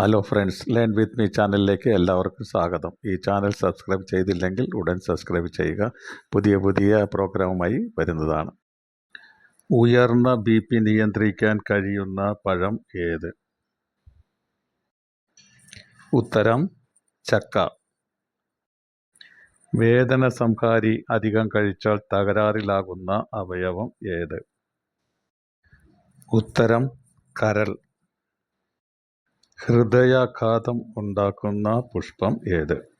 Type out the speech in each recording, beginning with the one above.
Hello friends learn with me ചാനലിലേക്ക് എല്ലാവർക്കും സ്വാഗതം. ഈ ചാനൽ സബ്സ്ക്രൈബ് ചെയ്തില്ലെങ്കിൽ ഉടൻ സബ്സ്ക്രൈബ് ചെയ്യുക. പുതിയ പുതിയ പ്രോഗ്രാമുമായി വരുന്നതാണ്. ഉയർന്ന ബി പി നിയന്ത്രിക്കാൻ കഴിയുന്ന പഴം ഏത്? ഉത്തരം ചക്ക. വേദന സംഹാരി അധികം കഴിച്ചാൽ തകരാറിലാകുന്ന അവയവം ഏത്? ഉത്തരം കരൾ. ഹൃദയാഘാതം ഉണ്ടാക്കുന്ന പുഷ്പം ഏത്?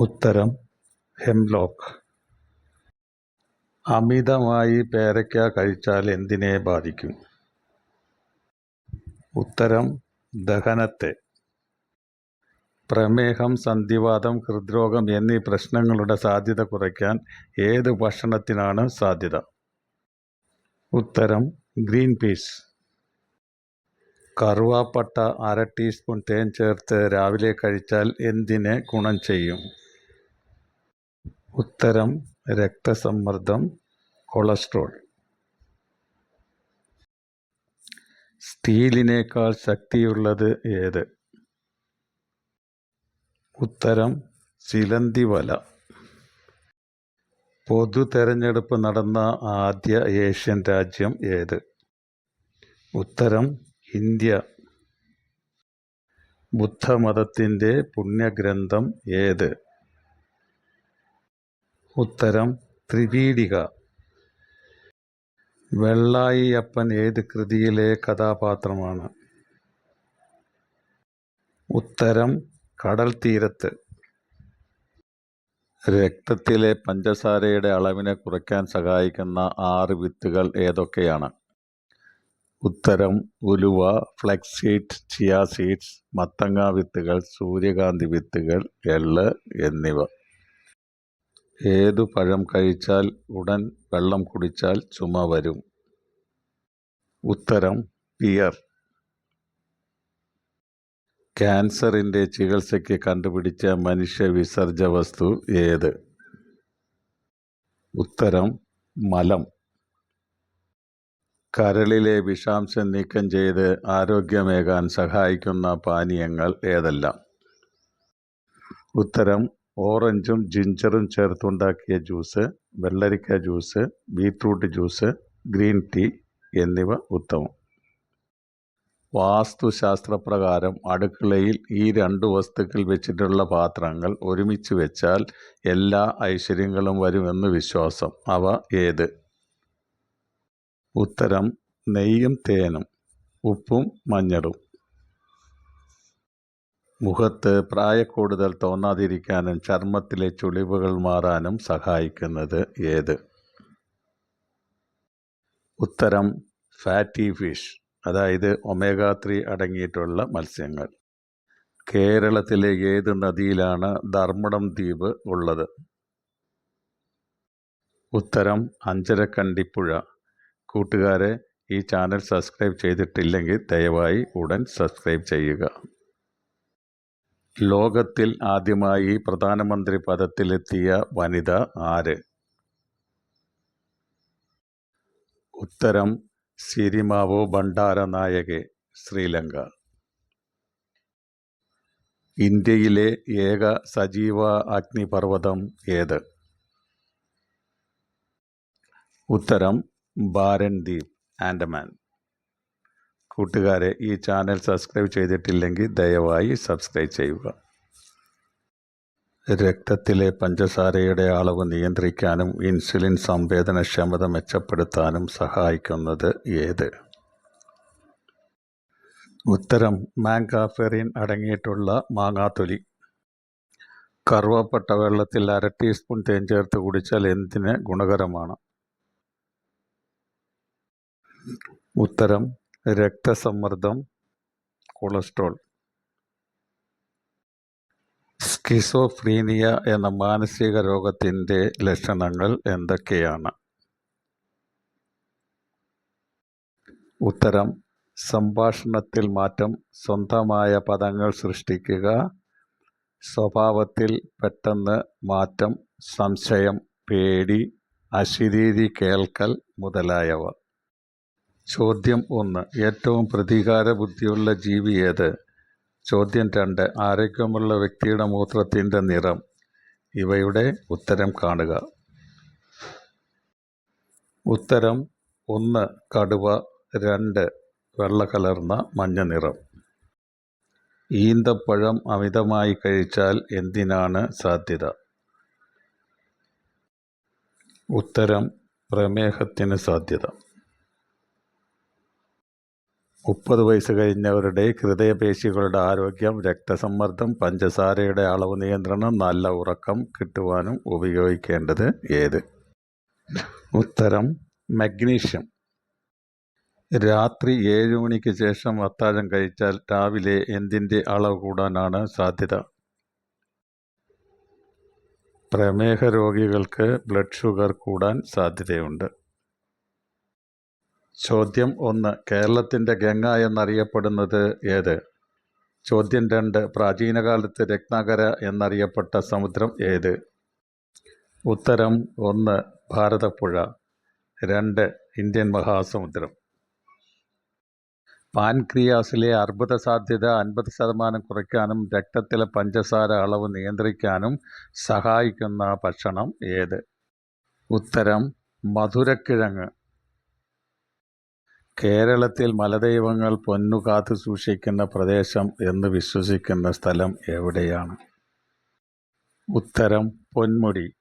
ഉത്തരം ഹെംലോക്ക്. അമിതമായി പേരയ്ക്ക കഴിച്ചാൽ എന്തിനെ ബാധിക്കും? ഉത്തരം ദഹനത്തെ. പ്രമേഹം സന്ധിവാദം ഹൃദ്രോഗം എന്നീ പ്രശ്നങ്ങളുടെ സാധ്യത കുറയ്ക്കാൻ ഏത് ഭക്ഷണത്തിനാണ് സാധ്യത? ഉത്തരം ഗ്രീൻ പീസ്. കറുവാപ്പട്ട അര ടീസ്പൂൺ തേൻ ചേർത്ത് രാവിലെ കഴിച്ചാൽ എന്തിനെ ഗുണം ചെയ്യും? ഉത്തരം രക്തസമ്മർദ്ദം കൊളസ്ട്രോൾ. സ്റ്റീലിനേക്കാൾ ശക്തിയുള്ളത് ഏത്? ഉത്തരം ചിലന്തി വല പൊതു തെരഞ്ഞെടുപ്പ് നടന്ന ആദ്യ ഏഷ്യൻ രാജ്യം ഏത്? ഉത്തരം ഇന്ത്യ. ബുദ്ധമതത്തിന്റെ പുണ്യഗ്രന്ഥം ഏത്? ഉത്തരം ത്രിപീഡിക വെള്ളായിയപ്പൻ ഏത് കൃതിയിലെ കഥാപാത്രമാണ്? ഉത്തരം കടൽ തീരത്ത്. രക്തത്തിലെ പഞ്ചസാരയുടെ അളവിനെ കുറയ്ക്കാൻ സഹായിക്കുന്ന ആറ് വിത്തുകൾ ഏതൊക്കെയാണ്? ഉത്തരം ഉലുവ ഫ്ലക്സ് സീഡ് ചിയ സീഡ്സ് മത്തങ്ങ വിത്തുകൾ സൂര്യകാന്തി വിത്തുകൾ എള്ള് എന്നിവ. ഏതു പഴം കഴിച്ചാൽ ഉടൻ വെള്ളം കുടിച്ചാൽ ചുമ വരും? ഉത്തരം പിയർ. ക്യാൻസറിന്റെ ചികിത്സയ്ക്ക് കണ്ടുപിടിച്ച മനുഷ്യ വിസർജ്യ വസ്തു ഏത്? ഉത്തരം മലം. കരളിലെ വിഷാംശം നീക്കം ചെയ്ത് ആരോഗ്യമേകാൻ സഹായിക്കുന്ന പാനീയങ്ങൾ ഏതെല്ലാം? ഉത്തരം ഓറഞ്ചും ജിഞ്ചറും ചേർത്തുണ്ടാക്കിയ ജ്യൂസ് വെള്ളരിക്ക juice beetroot juice green tea എന്നിവ ഉത്തമം. വാസ്തുശാസ്ത്രപ്രകാരം അടുക്കളയിൽ ഈ രണ്ട് വസ്തുക്കൾ വെച്ചിട്ടുള്ള പാത്രങ്ങൾ ഒരുമിച്ച് വെച്ചാൽ എല്ലാ ഐശ്വര്യങ്ങളും വരുമെന്ന് വിശ്വാസം. അവ ഏത്? ഉത്തരം നെയ്യും തേനും ഉപ്പും മഞ്ഞളും. മുഖത്ത് പ്രായക്കൂടുതൽ തോന്നാതിരിക്കാനും ചർമ്മത്തിലെ ചുളിവുകൾ മാറാനും സഹായിക്കുന്നത് ഏത്? ഉത്തരം ഫാറ്റി ഫിഷ് അതായത് ഒമേഗ ത്രീ അടങ്ങിയിട്ടുള്ള മത്സ്യങ്ങൾ. കേരളത്തിലെ ഏത് നദിയിലാണ് ധർമ്മടം ദ്വീപ് ഉള്ളത്? ഉത്തരം അഞ്ചരക്കണ്ടിപ്പുഴ കൂട്ടുകാരെ ഈ ചാനൽ സബ്സ്ക്രൈബ് ചെയ്തിട്ടില്ലെങ്കിൽ ദയവായി ഉടൻ സബ്സ്ക്രൈബ് ചെയ്യുക. ലോകത്തിൽ ആദ്യമായി പ്രധാനമന്ത്രി പദത്തിലെത്തിയ വനിത ആര്? ഉത്തരം സിരിമാവോ ഭണ്ഡാരനായകെ ശ്രീലങ്ക. ഇന്ത്യയിലെ ഏക സജീവ അഗ്നിപർവതം ഏത്? ഉത്തരം ബാരൻ ദ്വീപ് ആൻഡമാൻ. കൂട്ടുകാരെ ഈ ചാനൽ സബ്സ്ക്രൈബ് ചെയ്തിട്ടില്ലെങ്കിൽ ദയവായി സബ്സ്ക്രൈബ് ചെയ്യുക. രക്തത്തിലെ പഞ്ചസാരയുടെ അളവ് നിയന്ത്രിക്കാനും ഇൻസുലിൻ സംവേദനക്ഷമത മെച്ചപ്പെടുത്താനും സഹായിക്കുന്നത് ഏത്? ഉത്തരം മാങ്കാഫെറിൻ അടങ്ങിയിട്ടുള്ള മാങ്ങാത്തൊലി. കറുവപ്പട്ട വെള്ളത്തിൽ അര ടീസ്പൂൺ തേൻ ചേർത്ത് കുടിച്ചാൽ എന്തിന് ഗുണകരമാണ്? ഉത്തരം രക്തസമ്മർദ്ദം കൊളസ്ട്രോൾ. സ്കിസോഫ്രീനിയ എന്ന മാനസിക രോഗത്തിന്റെ ലക്ഷണങ്ങൾ എന്തൊക്കെയാണ്? ഉത്തരം സംഭാഷണത്തിൽ മാറ്റം സ്വന്തമായ പദങ്ങൾ സൃഷ്ടിക്കുക സ്വഭാവത്തിൽ പെട്ടെന്ന് മാറ്റം സംശയം പേടി അശിരീതി കേൾക്കൽ മുതലായവ. ചോദ്യം ഒന്ന്. ഏറ്റവും പ്രതികാര ബുദ്ധിയുള്ള ജീവി ഏത്? ചോദ്യം രണ്ട്. ആരോഗ്യമുള്ള വ്യക്തിയുടെ മൂത്രത്തിന്റെ നിറം. ഇവയുടെ ഉത്തരം കാണുക. ഉത്തരം ഒന്ന്. കടുവ. രണ്ട്. വെള്ള കലർന്ന മഞ്ഞ നിറം. ഈന്തപ്പഴം അമിതമായി കഴിച്ചാൽ എന്തിനാണ് സാധ്യത? ഉത്തരം. പ്രമേഹത്തിന് സാധ്യത. മുപ്പത് വയസ്സ് കഴിഞ്ഞവരുടെ ഹൃദയപേശികളുടെ ആരോഗ്യം രക്തസമ്മർദ്ദം പഞ്ചസാരയുടെ അളവ് നിയന്ത്രണം നല്ല ഉറക്കം കിട്ടുവാനും ഉപയോഗിക്കേണ്ടത് ഏത്? ഉത്തരം മഗ്നീഷ്യം. രാത്രി ഏഴ് മണിക്ക് ശേഷം അത്താഴം കഴിച്ചാൽ രാവിലെ എന്തിന്റെ അളവ് കൂടാനാണ് സാധ്യത? പ്രമേഹ രോഗികൾക്ക് ബ്ലഡ് ഷുഗർ കൂടാൻ സാധ്യതയുണ്ട്. ചോദ്യം ഒന്ന് കേരളത്തിന്റെ ഗംഗ എന്നറിയപ്പെടുന്നത് ഏത്? ചോദ്യം രണ്ട് പ്രാചീനകാലത്ത് രത്നാകര എന്നറിയപ്പെട്ട സമുദ്രം ഏത്? ഉത്തരം ഒന്ന് ഭാരതപ്പുഴ. രണ്ട് ഇന്ത്യൻ മഹാസമുദ്രം. പാൻക്രിയാസിലെ അർബുദ സാധ്യത അൻപത് ശതമാനം കുറയ്ക്കാനും രക്തത്തിലെ പഞ്ചസാര അളവ് നിയന്ത്രിക്കാനും സഹായിക്കുന്ന ഭക്ഷണം ഏത്? ഉത്തരം മധുരക്കിഴങ്ങ്. കേരളത്തിൽ മലദൈവങ്ങൾ പൊന്നു കാത്തു സൂക്ഷിക്കുന്ന പ്രദേശം എന്ന് വിശ്വസിക്കുന്ന സ്ഥലം എവിടെയാണ്? ഉത്തരം പൊന്മുടി.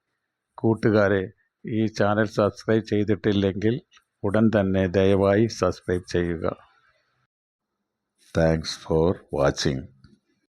കൂട്ടുകാരെ ഈ ചാനൽ സബ്സ്ക്രൈബ് ചെയ്തിട്ടില്ലെങ്കിൽ ഉടൻ തന്നെ ദയവായി സബ്സ്ക്രൈബ് ചെയ്യുക. Thanks for watching.